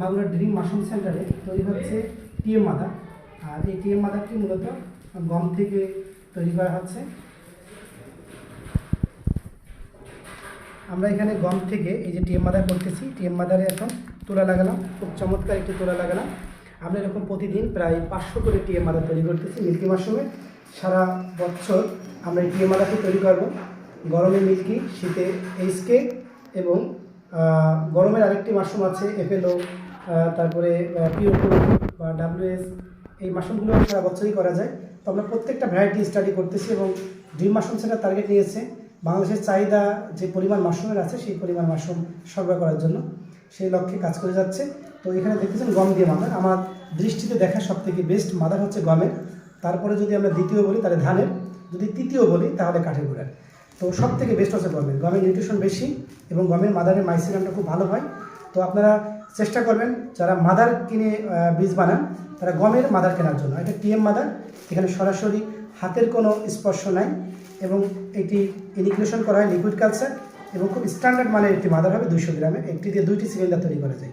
Magura dream mushroom সেন্টারে তৈরি হচ্ছে টিএম মাদা। আর এই টিএম মাদারটি মূলত গম থেকে তৈরি করা হচ্ছে। আমরা এখানে গম থেকে এই যে টিএম মাদার করতেছি। টিএম মাদারে এখন তোলা লাগালাম, খুব চমৎকার একটি তোলা লাগালাম। আমরা এরকম প্রতিদিন প্রায় পাঁচশো করে টিএম মাদা তৈরি করতেছি মিল্কি মাশরুমে। সারা বছর আমরা এই টিএম মাদাটি তৈরি করব। গরমে মিল্কি, শীতে এইচকে এবং গরমের আরেকটি মাশরুম আছে এফএলও তারপরে পিওটু বা ডাব্লিউএস এই মাশরুমগুলো সারা বছরই করা যায়। তো আমরা প্রত্যেকটা ভ্যারাইটি স্টাডি করতেছি এবং ড্রিম মাশরুম সেটা টার্গেট নিয়েছে। বাংলাদেশের চাহিদা যে পরিমাণ মাশরুমের আছে, সেই পরিমাণ মাশরুম সরবরাহ করার জন্য সেই লক্ষ্যে কাজ করে যাচ্ছে। তো এখানে দেখতেছেন গম দিয়ে মাদার। আমার দৃষ্টিতে দেখা সব থেকে বেস্ট মাদার হচ্ছে গমের। তারপরে যদি আমরা দ্বিতীয় বলি, তাহলে ধানের। যদি তৃতীয় বলি, তাহলে কাঠের গুঁড়ার। তো সব থেকে বেস্ট হচ্ছে গমের। গমের নিউট্রিশন বেশি এবং গমের মাদারের মাইসিরামটা খুব ভালো হয়। তো আপনারা চেষ্টা করবেন যারা মাদার কিনে বীজ বানান, তারা গমের মাদার কেনার জন্য। এটা টিএম মাদার এখানে সরাসরি হাতের কোনো স্পর্শ নাই এবং এটি ইনিকুলেশন করা হয় লিকুইড কালচার এবং খুব স্ট্যান্ডার্ড মানের একটি মাদার হবে দুশো গ্রামের একটি দিয়ে দুইটি সিলিন্ডার তৈরি করা যায়।